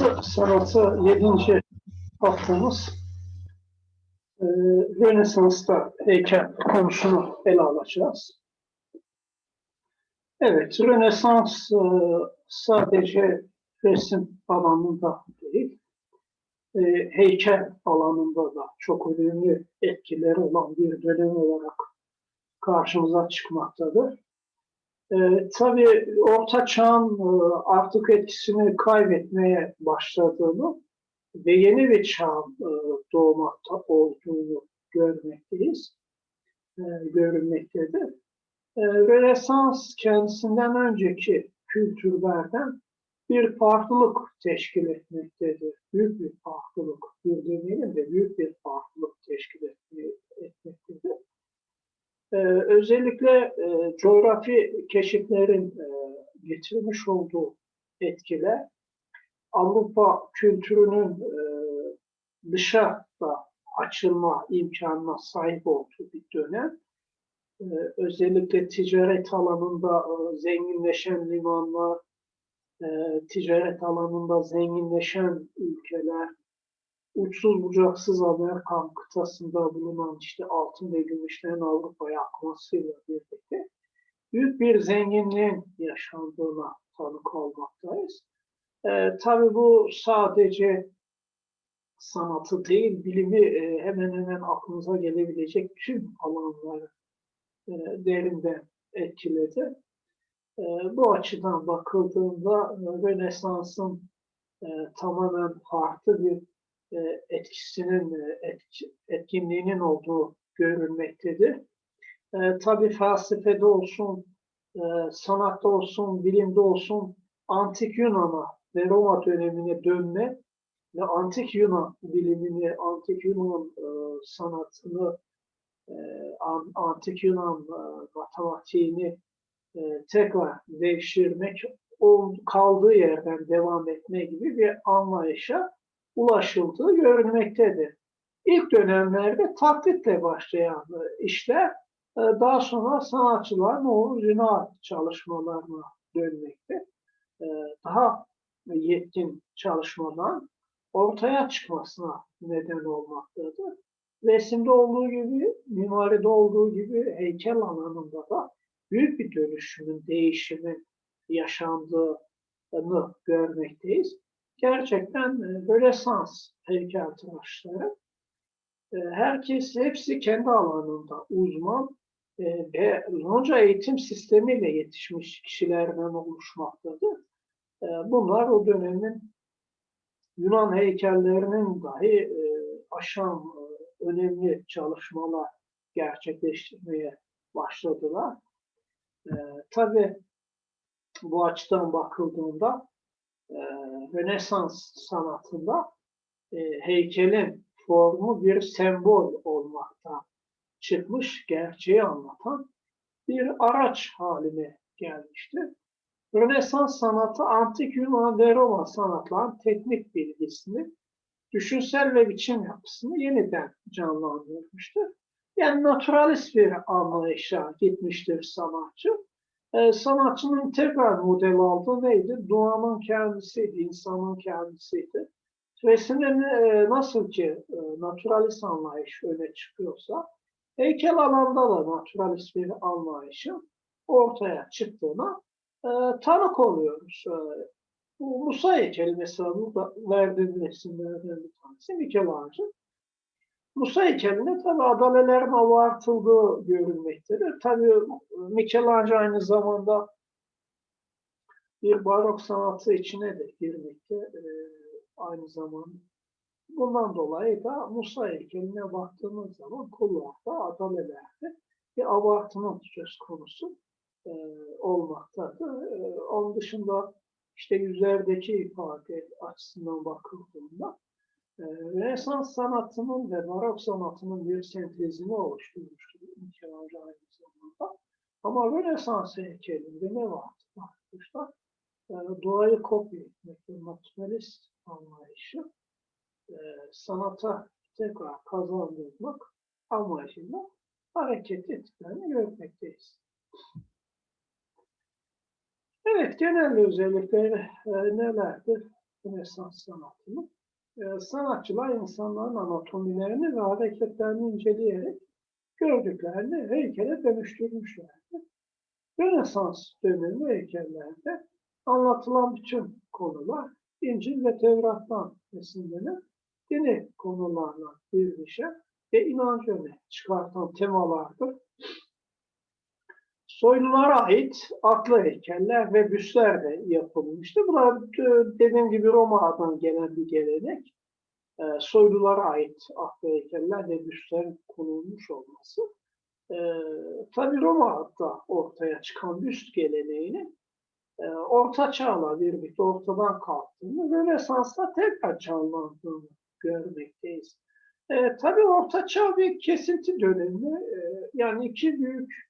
Batı sanatı 7. haftamız e, Rönesans'ta heykel konusunu ele alacağız. Evet, Rönesans e, sadece resim alanında değil, e, heykel alanında da çok önemli etkileri olan bir dönem olarak karşımıza çıkmaktadır. E, tabii Orta Çağ'ın e, artık etkisini kaybetmeye başladığını ve yeni bir çağın e, doğmakta olduğunu görmekteyiz, e, görünmektedir. E, Rönesans kendisinden önceki kültürlerden bir farklılık teşkil etmektedir. Büyük bir farklılık, bir demeyelim de büyük bir farklılık teşkil etmektedir. Ee, özellikle e, coğrafi keşiflerin e, getirmiş olduğu etkiler Avrupa kültürünün e, dışa da açılma imkanına sahip olduğu bir dönem. E, özellikle ticaret alanında e, zenginleşen limanlar, e, ticaret alanında zenginleşen ülkeler, uçsuz bucaksız Amerikan kıtasında bulunan işte altın ve gümüşlerin Avrupa'ya akmasıyla birlikte büyük bir zenginliğin yaşandığına tanık olmaktayız. Ee, tabii bu sadece sanatı değil, bilimi e, hemen hemen aklınıza gelebilecek tüm alanları e, derinden etkiledi. E, bu açıdan bakıldığında e, Rönesans'ın e, tamamen farklı bir e, etkisinin, e, etkinliğinin olduğu görülmektedir. E, tabii felsefede olsun, e, sanatta olsun, bilimde olsun antik Yunan'a ve Roma dönemine dönme ve antik Yunan bilimini, antik Yunan e, sanatını, e, antik Yunan e, matematiğini e, tekrar devşirmek, o kaldığı yerden devam etme gibi bir anlayışa ulaşıldığı görülmektedir. İlk dönemlerde taklitle başlayan işler e, daha sonra sanatçıların orijinal çalışmalarına dönmekte. E, daha yetkin çalışmadan ortaya çıkmasına neden olmaktadır. Resimde olduğu gibi, mimaride olduğu gibi heykel alanında da büyük bir dönüşümün, değişimin yaşandığını görmekteyiz gerçekten e, Rönesans heykeltıraşları. E, herkes, hepsi kendi alanında uzman e, ve Lonca eğitim sistemiyle yetişmiş kişilerden oluşmaktadır. Bunlar o dönemin Yunan heykellerinin dahi aşan önemli çalışmalar gerçekleştirmeye başladılar. Tabii bu açıdan bakıldığında e, Rönesans sanatında e, heykelin formu bir sembol olmaktan çıkmış, gerçeği anlatan bir araç haline gelmiştir. Rönesans sanatı antik Yunan ve Roma sanatların teknik bilgisini, düşünsel ve biçim yapısını yeniden canlandırmıştır. Yani naturalist bir anlayışa gitmiştir sanatçı e, sanatçının tekrar model aldığı neydi? Doğanın kendisiydi, insanın kendisiydi. Resimde e, nasıl ki e, naturalist anlayış öne çıkıyorsa, heykel alanda da naturalist bir anlayışın ortaya çıktığına e, tanık oluyoruz. E, bu Musa heykeli mesela burada verdiğim resimlerden bir tanesi Michelangelo. Musa heykelinde tabi adalelerin abartıldığı görülmektedir. Tabi Michelangelo aynı zamanda bir barok sanatı içine de girmekte e, aynı zamanda. Bundan dolayı da Musa heykeline baktığımız zaman kullarda, adalelerde bir abartının söz konusu e, olmaktadır. E, onun dışında işte yüzlerdeki ifade açısından bakıldığında Rönesans sanatının ve barok sanatının bir sentezini oluşturmuştur Michelangelo aynı zamanda. Ama Rönesans heykelinde ne vardı arkadaşlar? Yani doğayı kopya etmek ve naturalist anlayışı e, sanata tekrar kazandırmak amacıyla hareket ettiklerini görmekteyiz. Evet, genel özellikleri e, nelerdir? Rönesans sanatını. E, sanatçılar insanların anatomilerini ve hareketlerini inceleyerek gördüklerini heykele dönüştürmüşlerdi. Rönesans dönemi heykellerde anlatılan bütün konular İncil ve Tevrat'tan esinlenip dini konularla birleşen ve inancı öne çıkartan temalardır. Soylulara ait atlı heykeller ve büstler de yapılmıştı. Bu da e, dediğim gibi Roma'dan gelen bir gelenek. E, Soylulara ait atlı heykeller ve büstlerin konulmuş olması. E, tabii Roma'da ortaya çıkan büst geleneğini Orta Çağ'la birlikte ortadan kalktığını, Rönesans'ta tekrar canlandığını görmekteyiz. E, tabii Orta Çağ bir kesinti dönemi. E, yani iki büyük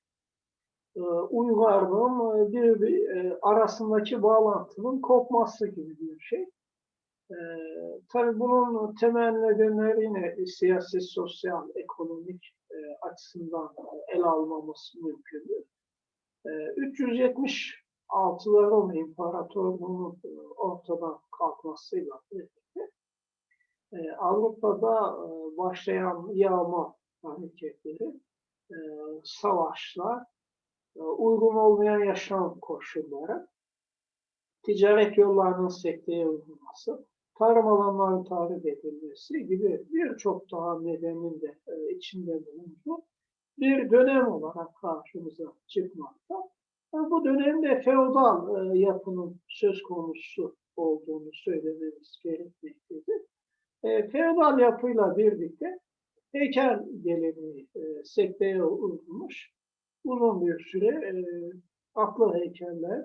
uygarlığın e, bir, bir e, arasındaki bağlantının kopması gibi bir şey. E, tabii bunun temel nedenleri yine siyasi, sosyal, ekonomik e, açısından ele almamız mümkündür. E, 376 Roma İmparatorluğu'nun e, ortadan kalkmasıyla birlikte e, Avrupa'da e, başlayan yağma hareketleri, e, savaşlar, e, uygun olmayan yaşam koşulları, ticaret yollarının sekteye uygulaması, tarım alanlarının tahrip edilmesi gibi birçok daha nedenin de e, içinde bulunduğu bir dönem olarak karşımıza çıkmakta. E, Bu dönemde feodal e, yapının söz konusu olduğunu söylememiz gerekmektedir. Feodal yapıyla birlikte heykel geleneği sekteye uygulamış uzun bir süre e, aklı heykeller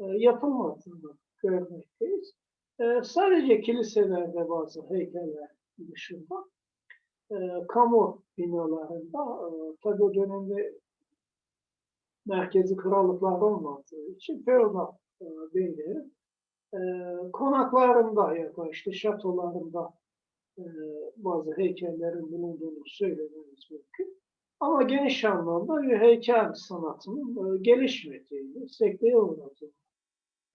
e, yapılmadığını görmekteyiz. E, sadece kiliselerde bazı heykeller dışında e, kamu binalarında e, tabi o dönemde merkezi krallıklar olmadığı için feodal e, beylerin e, konaklarında ya da işte şatolarında e, bazı heykellerin bulunduğunu söylememiz mümkün. Ama geniş anlamda bir heykel sanatının e, gelişmediğini, sekteye uğradığını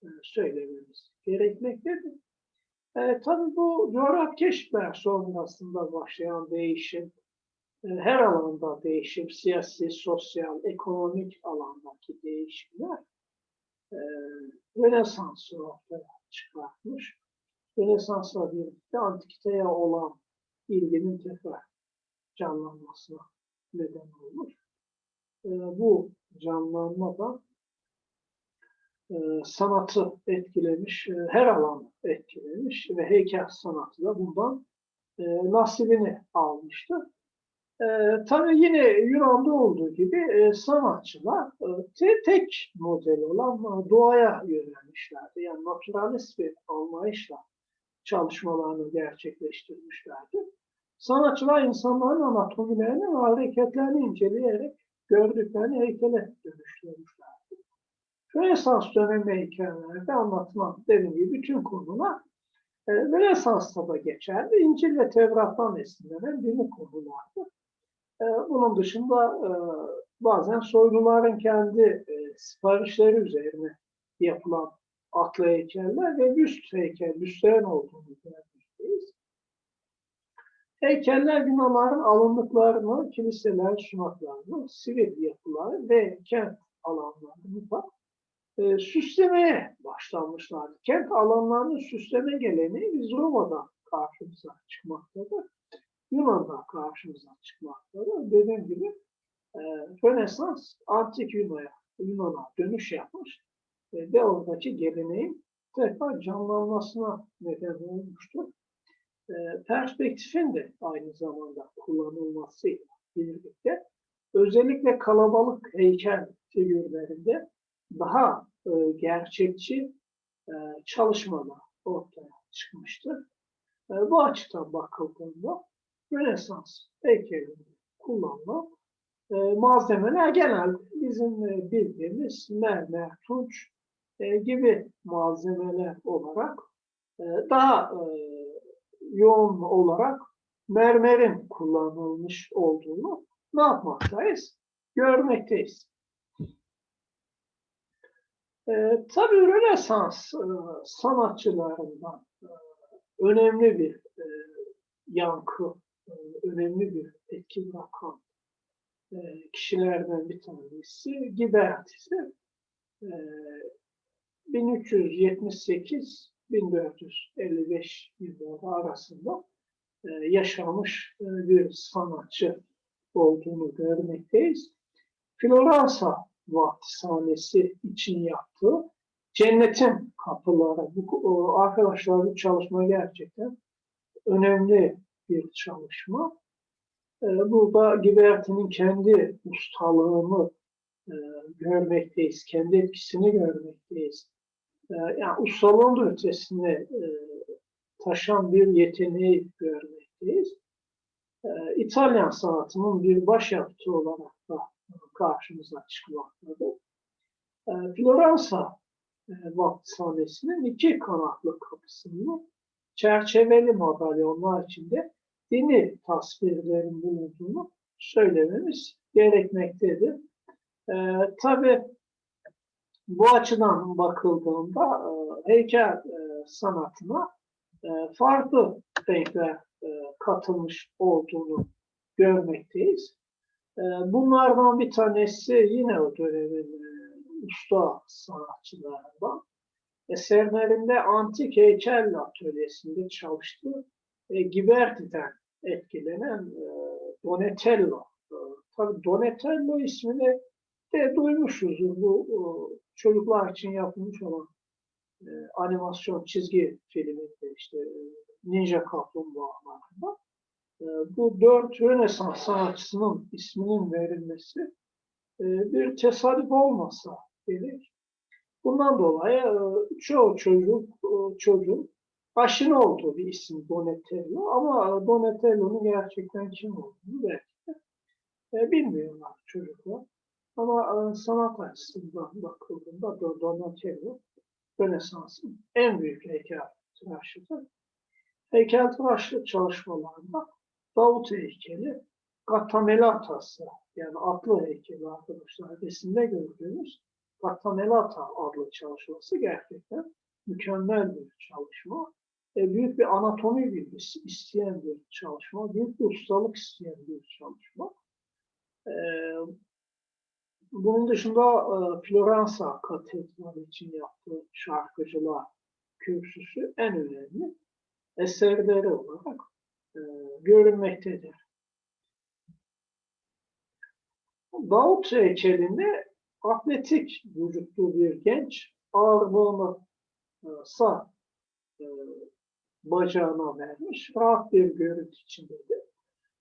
e, söylememiz gerekmektedir. E, tabii bu coğrafya keşifler sonrasında başlayan değişim, e, her alanda değişim, siyasi, sosyal, ekonomik alandaki değişimler e, Rönesans'ı ortaya çıkartmış. Rönesans'la birlikte antikiteye olan ilginin tekrar canlanmasına neden olmuş. E, bu canlanma da e, sanatı etkilemiş, e, her alanı etkilemiş ve heykel sanatı da bundan e, nasibini almıştı. E, tabii yine Yunan'da olduğu gibi e, sanatçılar e, te, tek model olan e, doğaya yönelmişlerdi. Yani naturalist bir anlayışla çalışmalarını gerçekleştirmişlerdi. Sanatçılar insanların anatomilerini ve hareketlerini inceleyerek gördüklerini heykele dönüştürmüşlerdi. Rönesans dönemi heykellerde anlatılan dediğim gibi bütün konular e, Rönesans'ta da geçerli. İncil ve Tevrat'tan esinlenen dini konulardı. E, bunun dışında e, bazen soyluların kendi e, siparişleri üzerine yapılan atlı heykeller ve büst heykel, büstlerin olduğunu görmüşteyiz. Heykeller binaların alındıklarını, kiliseler, sunaklarını, sivil yapılar ve kent alanlarını da e, süslemeye başlanmışlardı. Kent alanlarını süsleme geleneği biz Roma'da karşımıza çıkmaktadır. Yunan'da karşımıza çıkmaktadır. Dediğim gibi e, Rönesans antik Yunan'a Yunan'a dönüş yapmış e, ve oradaki geleneğin tekrar canlanmasına neden olmuştur. Perspektifin de aynı zamanda kullanılmasıyla birlikte özellikle kalabalık heykel figürlerinde daha gerçekçi e, çalışmalar ortaya çıkmıştır. Bu açıdan bakıldığında Rönesans heykelinde kullanılan e, malzemeler genelde bizim bildiğimiz mermer, tunç gibi malzemeler olarak e, daha yoğun olarak mermerin kullanılmış olduğunu ne yapmaktayız? Görmekteyiz. E, tabii Rönesans e, sanatçılarından e, önemli bir e, yankı, e, önemli bir etki bırakan e, kişilerden bir tanesi Gibertisi. E, 1378-1455 yılları arasında e, yaşamış e, bir sanatçı olduğunu görmekteyiz. Floransa Vahdishanesi için yaptığı Cennetin Kapıları. Bu arkadaşlar bu çalışma gerçekten önemli bir çalışma. E, burada Giberti'nin kendi ustalığını görmekteyiz, kendi etkisini görmekteyiz. E, yani ustalığın da ötesine e, taşan bir yeteneği görmekteyiz. E, İtalyan sanatının bir başyapıtı olarak da karşımıza çıkmaktadır. E, Floransa e, Vahdishanesi'nin iki kanatlı kapısının çerçeveli madalyonlar içinde dini tasvirlerin bulunduğunu söylememiz gerekmektedir. E, Tabi bu açıdan bakıldığında e, heykel e, sanatına e, farklı renkler katılmış olduğunu görmekteyiz. Bunlardan bir tanesi yine o dönemin e, usta sanatçılarından. Eserlerinde antik heykel atölyesinde çalıştığı e, Ghiberti'den etkilenen Donatello. E, tabii Donatello ismini de duymuşuzdur. Bu e, çocuklar için yapılmış olan e, animasyon çizgi filminde işte e, Ninja Kaplumbağalarında. E, bu dört Rönesans sanatçısının isminin verilmesi e, bir tesadüf olmasa gerek. Bundan dolayı e, çoğu çocuk e, çocuğun aşina olduğu bir isim Donatello ama Donatello'nun gerçekten kim olduğunu belki de e, bilmiyorlar çocuklar. Ama e, sanat açısından bakıldığında da Donatello Rönesans'ın en büyük heykeltıraşıdır. Heykeltıraşlık çalışmalarında Davut heykeli, Gatamelatası yani atlı heykeli arkadaşlar resimde gördüğünüz Gatamelata adlı çalışması gerçekten mükemmel bir çalışma. E, büyük bir anatomi bilgisi isteyen bir çalışma, büyük bir ustalık isteyen bir çalışma. E, bunun dışında e, Floransa Katedrali için yaptığı şarkıcılar kürsüsü en önemli eserleri olarak e, görünmektedir. Davut heykelinde atletik vücutlu bir genç ağırlığını e, sağ e, bacağına vermiş. Rahat bir görüntü içindedir.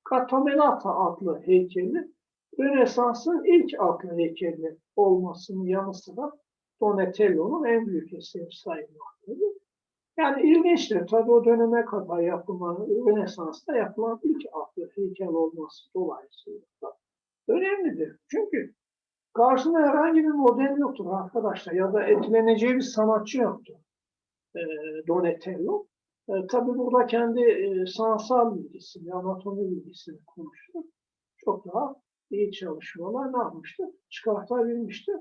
Katamelata adlı heykeli Rönesans'ın ilk aklı heykeli olmasının yanı sıra Donatello'nun en büyük eseri sayılmaktadır. Yani ilginçtir. Tabii o döneme kadar yapılan, Rönesans'ta yapılan ilk aklı heykel olması dolayısıyla önemlidir. Çünkü karşısında herhangi bir model yoktur arkadaşlar ya da etkileneceği bir sanatçı yoktur. E, Donatello. E, tabii burada kendi e, sanatsal bilgisini, anatomi bilgisini konuştu. Çok daha iyi çalışmalar ne yapmıştı? Çıkartabilmişti.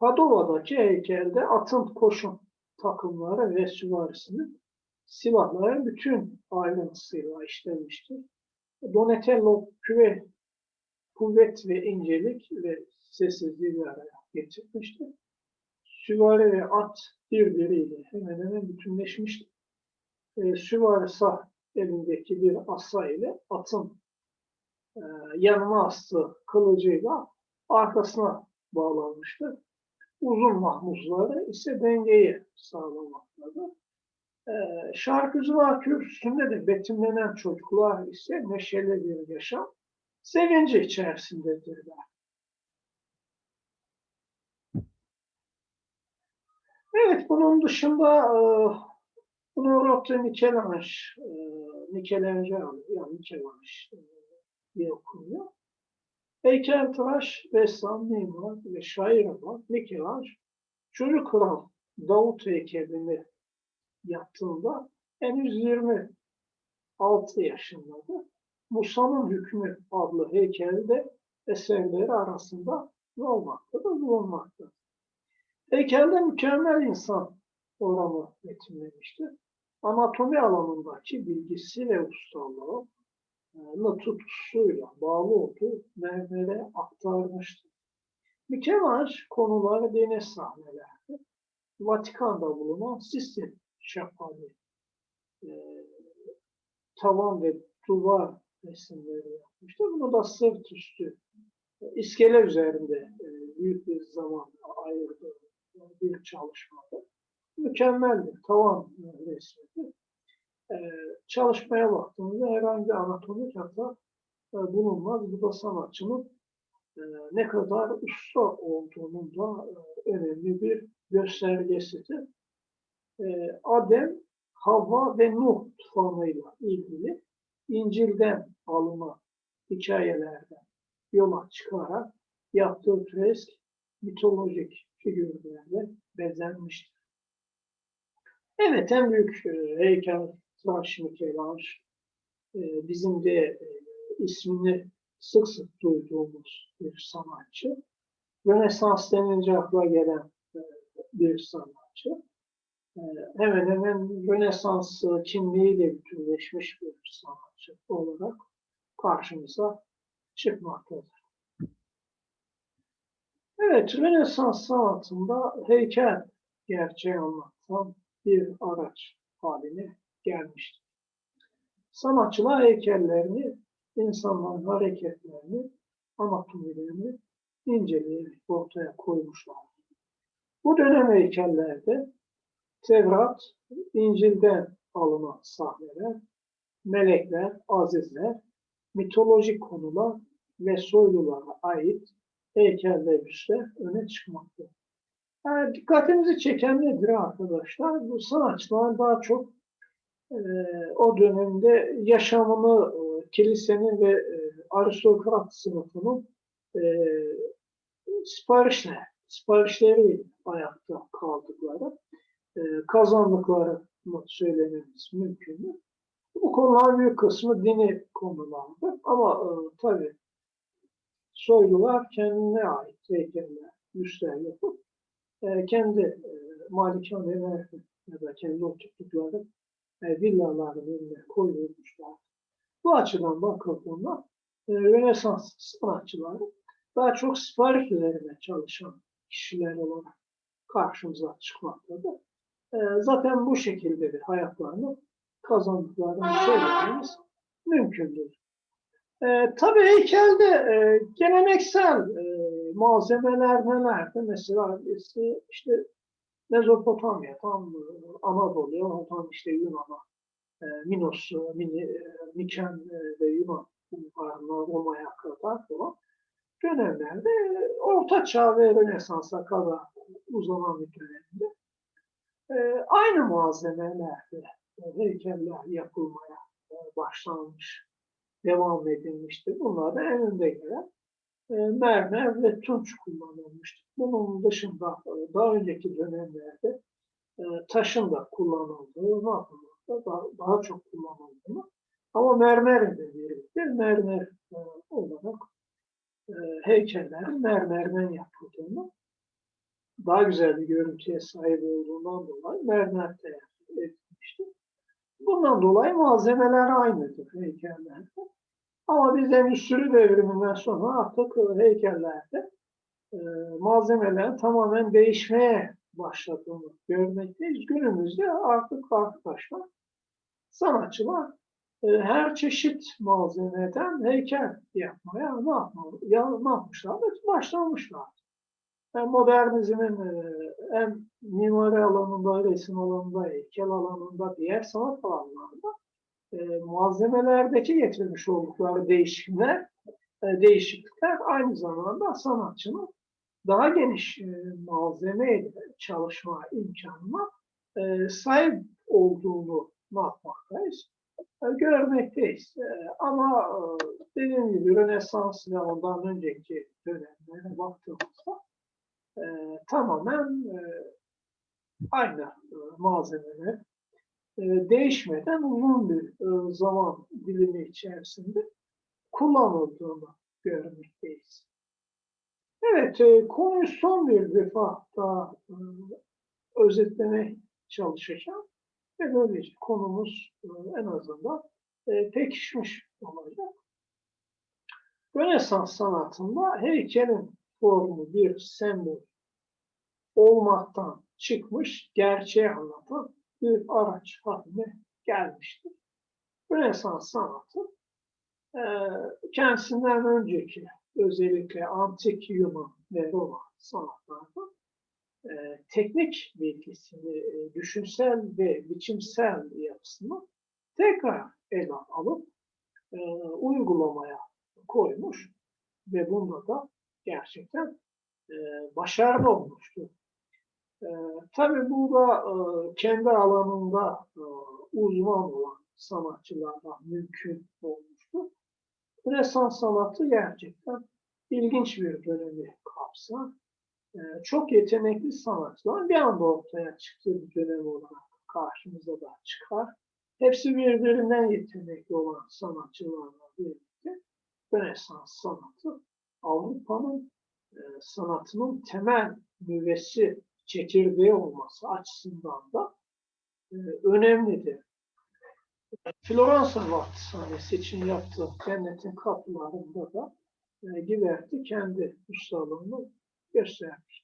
Padova'daki heykelde atın koşun takımları ve süvarisinin silahların bütün ayrıntısıyla işlenmiştir. Donatello küve, kuvvet ve incelik ve sessizliği bir araya getirmiştir. Süvari ve at birbiriyle hemen hemen bütünleşmiştir. E, süvari sağ elindeki bir asa ile atın e, yanına astığı kılıcıyla arkasına bağlanmıştır. Uzun mahmuzları ise dengeyi sağlamaktadır. E, şarkıcılar kürsüsünde de betimlenen çocuklar ise neşeli bir yaşam, sevinci içerisindedirler. Evet, bunun dışında e, bunu Rotte Michelangelo, e, Michelangelo, yani Michelangelo diye okunuyor. Heykeltıraş, ressam, mimar ve şair olan Michelangelo, çocuk kral Davut heykelini yaptığında henüz 26 yaşındadır. Musa'nın Hükmü adlı heykelde eserleri arasında ne olmaktadır? Bulunmaktadır. Heykelde mükemmel insan oranı betimlemiştir. anatomi alanındaki bilgisi ve ustalığı e, tutusuyla bağlı olduğu mermere aktarmıştır. Michelangelo konuları deniz sahnelerde Vatikan'da bulunan Sistine şapalı e, tavan ve duvar resimleri yapmıştır. Bunu da sırt üstü e, iskele üzerinde e, büyük bir zaman ayırdığı bir çalışmada. Mükemmeldir. Tavan çalışmaya baktığımızda herhangi anatomik hata e, bulunmaz. Bu da sanatçının e, ne kadar usta olduğunun da e, önemli bir göstergesidir. Adem, Havva ve Nuh tufanıyla ilgili İncil'den alınan hikayelerden yola çıkarak yaptığı fresk mitolojik figürlerle bezenmiştir. Evet, en büyük heykel tıraş Michelangelo e, bizim de e, ismini sık sık duyduğumuz bir sanatçı. Rönesans denince akla gelen e, bir sanatçı. E, hemen hemen Rönesans kimliğiyle bütünleşmiş bir sanatçı olarak karşımıza çıkmaktadır. Evet, Rönesans sanatında heykel gerçeği anlatan bir araç haline gelmiştir. Sanatçılar heykellerini, insanların hareketlerini, anatomilerini inceleyerek ortaya koymuşlar. Bu dönem heykellerde Tevrat, İncil'den alınan sahneler, melekler, azizler, mitolojik konular ve soylulara ait heykel ve büstler öne çıkmaktadır. Yani dikkatimizi çeken nedir arkadaşlar? Bu sanatçılar daha çok o dönemde yaşamını e, kilisenin ve e, aristokrat sınıfının e, siparişle, siparişleri ayakta kaldıkları, e, kazandıkları söylememiz mümkün. Bu konular büyük kısmı dini konulardı ama tabii soylular kendine ait heykeller, müstehler yapıp kendi e, malikaneler ya da kendi oturttukları villaların önüne koyulmuşlar. Bu açıdan bakıldığında e, Rönesans sanatçıları daha çok sipariş üzerine çalışan kişiler olarak karşımıza çıkmaktadır. E, zaten bu şekilde bir hayatlarını kazandıklarını söylememiz mümkündür. E, tabii heykelde e, geleneksel e, malzemeler nelerdi? Mesela işte Mezopotamya, tam e, Anadolu'ya, tam işte Yunan'a, e, Minos, Mini, e, Miken e, ve Yunan Roma'ya kadar falan dönemlerde e, Orta Çağ ve Rönesans'a kadar uzanan bir dönemde e, aynı malzemelerle e, heykeller yapılmaya e, başlanmış, devam edilmiştir. Bunlar da en önde gelen e, mermer ve tunç kullanılmıştır. Bunun dışında e, daha önceki dönemlerde e, taşın da kullanıldığı, da daha, daha çok kullanıldığını ama mermer de birlikte mermer olarak heykellerin mermerden yapıldığını daha güzel bir görüntüye sahip olduğundan dolayı mermer tercih edilmiştir. Bundan dolayı malzemeler aynıdır heykellerde. Ama biz endüstri devriminden sonra artık heykellerde e, malzemelerin tamamen değişmeye başladığını görmekteyiz. Günümüzde artık arkadaşlar sanatçılar e, her çeşit malzemeden heykel yapmaya ne, yapmalı, ya, ne yapmışlar? Başlamışlar. Yani modernizmin e, hem mimari alanında, resim alanında, heykel alanında, diğer sanat alanlarında e, malzemelerdeki getirmiş oldukları değişimler, e, değişiklikler aynı zamanda sanatçının daha geniş e, malzeme çalışma imkanına e, sahip olduğunu ne yapmaktayız? E, görmekteyiz. E, ama e, dediğim gibi Rönesans ve ondan önceki dönemlere baktığımızda e, tamamen e, aynı e, malzemeler değişmeden uzun bir e, zaman dilimi içerisinde kullanıldığını görmekteyiz. Evet, e, konuyu son bir defa daha özetlemeye çalışacağım. ve böylece konumuz e, en azından e, pekişmiş olacak. Rönesans sanatında heykelin formu bir sembol olmaktan çıkmış, gerçeği anlatan bir araç haline gelmiştir. Rönesans sanatı e, kendisinden önceki özellikle antik Yunan ve Roma sanatlarda e, teknik bilgisini, e, düşünsel ve biçimsel yapısını tekrar ele alıp uygulamaya koymuş ve bunda da gerçekten başarılı olmuştu. E, tabii bu da e, kendi alanında e, uzman olan sanatçılardan mümkün olmuştu. Rönesans sanatı gerçekten ilginç bir dönemi kapsar. E, çok yetenekli sanatçılar bir anda ortaya çıktığı bir dönem olarak karşımıza da çıkar. Hepsi birbirinden yetenekli olan sanatçılarla birlikte Rönesans sanatı Avrupa'nın e, sanatının temel nüvesi, çekirdeği olması açısından da e, önemlidir. Floransa Vahdishanesi için yaptığı cennetin kapılarında da e, Giverti kendi ustalığını göstermiştir.